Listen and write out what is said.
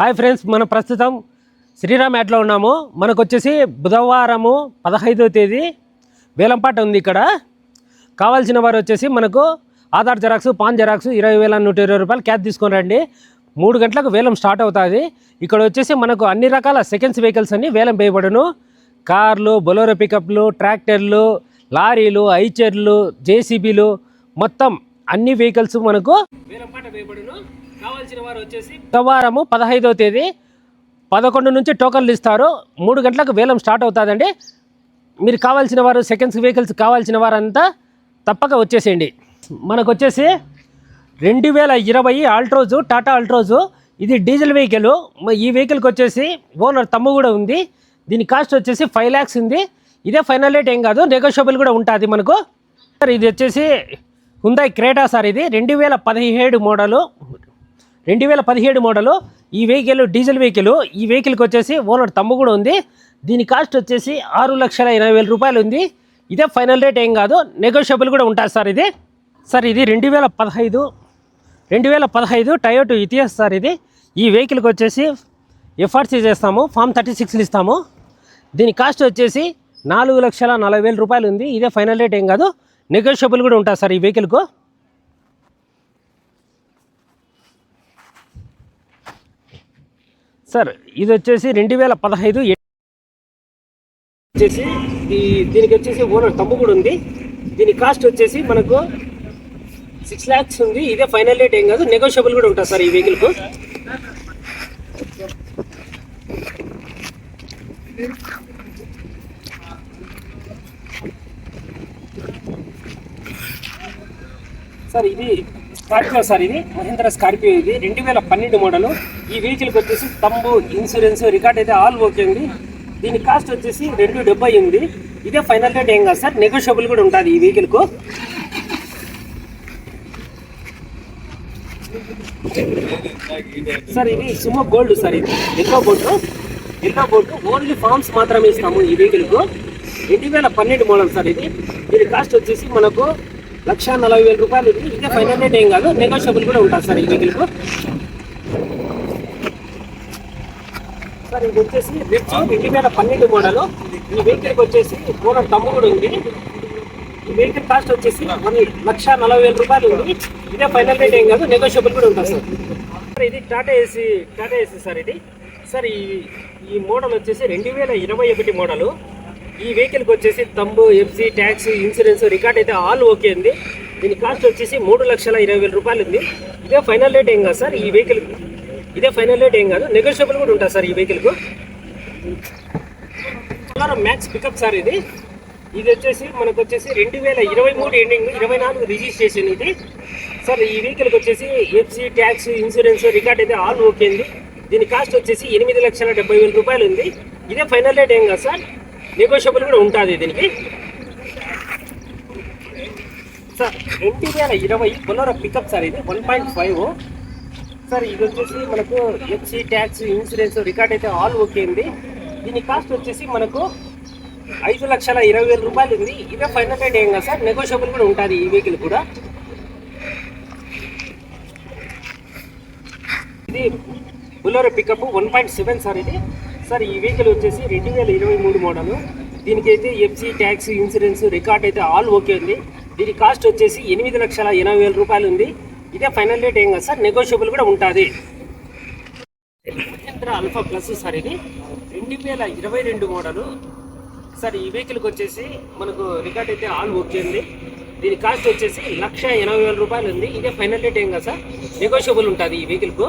Hi friends మనం ప్రస్తుతం శ్రీరామ్ యాట్లో ఉన్నాము. మనకు వచ్చేసి బుధవారము పదహైదో తేదీ వేలంపాట ఉంది ఇక్కడ. కావాల్సిన వారు వచ్చేసి మనకు ఆధార్ జెరాక్స్ పాన్ జెరాక్స్ ఇరవై వేల నూట ఇరవై రూపాయలు క్యాష్ తీసుకొని రండి. మూడు గంటలకు వేలం స్టార్ట్ అవుతుంది. ఇక్కడ వచ్చేసి మనకు అన్ని రకాల సెకండ్స్ వెహికల్స్ అన్ని వేలం వేయబడును. కార్లు బొలోరో పికప్లు ట్రాక్టర్లు లారీలు ఐచర్లు జేసీబీలు మొత్తం అన్ని వెహికల్స్ మనకు వేలంపాట వేయబడును. కావాల్సిన వారు వచ్చేసి బుధవారము పదహైదవ తేదీ పదకొండు నుంచి టోకన్లు ఇస్తారు. మూడు గంటలకు వేలం స్టార్ట్ అవుతుందండి. మీరు కావాల్సిన వారు సెకండ్స్ వెహికల్స్ కావాల్సిన వారంతా తప్పక వచ్చేసేయండి. మనకు వచ్చేసి రెండు వేల ఇరవై ఆల్ట్రోజు టాటా ఆల్ట్రోజు ఇది డీజిల్ వెహికల్. ఈ వెహికల్కి వచ్చేసి ఓనర్ తమ్ము కూడా ఉంది. దీని కాస్ట్ వచ్చేసి ఫైవ్ ల్యాక్స్ ఉంది. ఇదే ఫైనల్ రేట్ ఏం కాదు నెగోషియబుల్ కూడా ఉంటుంది మనకు. సార్ ఇది వచ్చేసి హుందాయ్ క్రేటా సార్ ఇది. రెండు వేల పదిహేడు మోడలు. రెండు వేల పదిహేడు మోడలు. ఈ వెహికల్ డీజిల్ వెహికల్ ఈ వెహికల్కి వచ్చేసి ఓనర్ తమ్ము కూడా ఉంది. దీని కాస్ట్ వచ్చేసి ఆరు లక్షల ఎనభై వేల రూపాయలు ఉంది. ఇదే ఫైనల్ రేట్ ఏం కాదు నెగోషియబుల్ కూడా ఉంటుంది సార్ ఇది. సార్ ఇది రెండు వేల పదహైదు రెండు వేల పదహైదు టయోటో ఇతిహాస్ సార్ ఇది. ఈ వెహికల్కి వచ్చేసి ఎఫ్ఆర్సీ చేస్తాము ఫామ్ థర్టీ సిక్స్లు ఇస్తాము. దీని కాస్ట్ వచ్చేసి నాలుగు లక్షల నలభై వేల రూపాయలు ఉంది. ఇదే ఫైనల్ రేట్ ఏం కాదు నెగోషియబుల్ కూడా ఉంటుంది సార్ ఈ వెహికల్కు. సార్ ఇది వచ్చేసి రెండు వేల పదహైదు వచ్చేసి ఈ దీనికి వచ్చేసి ఓనర్ తమ్ము కూడా ఉంది. దీని కాస్ట్ వచ్చేసి మనకు సిక్స్ ల్యాక్స్ ఉంది. ఇదే ఫైనల్ రేట్ ఏం కాదు నెగోషియబుల్ కూడా ఉంటుంది సార్ ఈ వెహికల్కు సార్ ఇది స్కార్పియో సార్ ఇది మహేంద్ర స్కార్పియో ఇది. రెండు వేల పన్నెండు మోడల్. ఈ వెహికల్కి వచ్చేసి తంబు ఇన్సూరెన్స్ రికార్డ్ అయితే ఆల్ ఓకే ఉంది. దీని కాస్ట్ వచ్చేసి రెండు డెబ్బై ఉంది ఇదే ఫైనల్ రేట్ ఏం కాదు సార్ నెగోషియబుల్ కూడా ఉంటుంది ఈ వెహికల్కు. సార్ ఇది సుమో గోల్డ్ సార్ ఇది. Yellow board. Yellow board only forms మాత్రమే ఇస్తాము ఈ వెహికల్కు. రెండు వేల పన్నెండు మోడల్ సార్ ఇది. దీని కాస్ట్ వచ్చేసి మనకు లక్ష నలభై వేల రూపాయలు ఇది. ఇదే ఫైనల్ రేట్ ఏం కాదు. నెగోషియబుల్ కూడా ఉంటుంది సార్ ఈ వెహికల్కు సార్ ఇది వచ్చేసి రిచ్ రెండు వేల పన్నెండు మోడల్. ఈ వెహికల్కి వచ్చేసి ఓనర్ తమ్ము కూడా ఉంది. ఈ వెహికల్ కాస్ట్ వచ్చేసి వన్ లక్ష నలభై వేల రూపాయలు ఉంది. ఇదే ఫైనల్ రేట్ ఏం కాదు. నెగోషియబుల్ కూడా ఉంటుంది సార్. సార్ ఇది Tata Ace Tata Ace sir ఇది. సార్ ఈ ఈ మోడల్ వచ్చేసి రెండు వేల ఇరవై ఒకటి మోడలు ఈ వెహికల్కి వచ్చేసి తంబు ఎఫ్సీ ట్యాక్స్ ఇన్సూరెన్స్ రికార్డ్ అయితే ఆల్ ఓకే ఉంది దీని కాస్ట్ వచ్చేసి మూడు లక్షల ఇరవై వేల రూపాయలు ఉంది. ఇదే ఫైనల్ రేట్ ఏం కాదు సార్ ఈ వెహికల్ ఇదే ఫైనల్ రేట్ ఏం కాదు నెగోషియబుల్ కూడా ఉంటుంది సార్ ఈ వెహికల్కు మ్యాక్స్ పికప్ సార్ ఇది. ఇది వచ్చేసి మనకు వచ్చేసి రెండు వేల ఇరవై మూడు ఎండింగ్ ఇరవై నాలుగు రిజిస్ట్రేషన్ ఇది. సార్ ఈ వెహికల్కి వచ్చేసి ఎఫ్సీ ట్యాక్స్ ఇన్సూరెన్స్ రికార్డ్ అయితే ఆల్ ఓకే ఉంది దీని కాస్ట్ వచ్చేసి ఎనిమిది లక్షల డెబ్బై వేల రూపాయలు ఉంది. ఇదే ఫైనల్ రేట్ ఏం కాదు సార్. నెగోషియబుల్ కూడా ఉంటుంది దీనికి. సార్ రెండు వేల ఇరవై బొలరో పికప్ సార్ ఇది వన్ పాయింట్ ఫైవ్ సార్ ఇది వచ్చేసి మనకు ఎఫ్సి ట్యాక్స్ ఇన్సూరెన్స్ రికార్డ్ అయితే ఆల్ ఓకే ఉంది. దీని కాస్ట్ వచ్చేసి మనకు ఐదు లక్షల ఇరవై వేల రూపాయలు ఉంది. ఇదే ఫైనల్ రేట్ ఏం కదా సార్ నెగోషియబుల్ కూడా ఉంటుంది ఈ వెహికల్ కూడా. ఇది Bolero pickup one point seven sir ఇది. సార్ ఈ వెహికల్ వచ్చేసి రెండు వేల ఇరవై మూడు మోడలు దీనికైతే ఎఫ్సీ ట్యాక్స్ ఇన్సూరెన్స్ రికార్డ్ అయితే ఆల్ ఓకే ఉంది. దీని కాస్ట్ వచ్చేసి ఎనిమిది లక్షల ఎనభై వేల రూపాయలు ఉంది. ఇదే ఫైనల్ రేట్ ఏం కాదు సార్ నెగోషియబుల్ కూడా ఉంటుంది. మహేంద్ర అల్ఫా ప్లస్ సార్ ఇది. రెండు వేల ఇరవై రెండు మోడలు సార్ ఈ వెహికల్కి వచ్చేసి మనకు రికార్డ్ అయితే ఆల్ ఓకే ఉంది. దీని కాస్ట్ వచ్చేసి లక్ష ఎనభై వేల రూపాయలు ఉంది. ఇదే ఫైనల్ రేట్ ఏం కదా సార్ నెగోషియబుల్ ఉంటుంది ఈ వెహికల్కు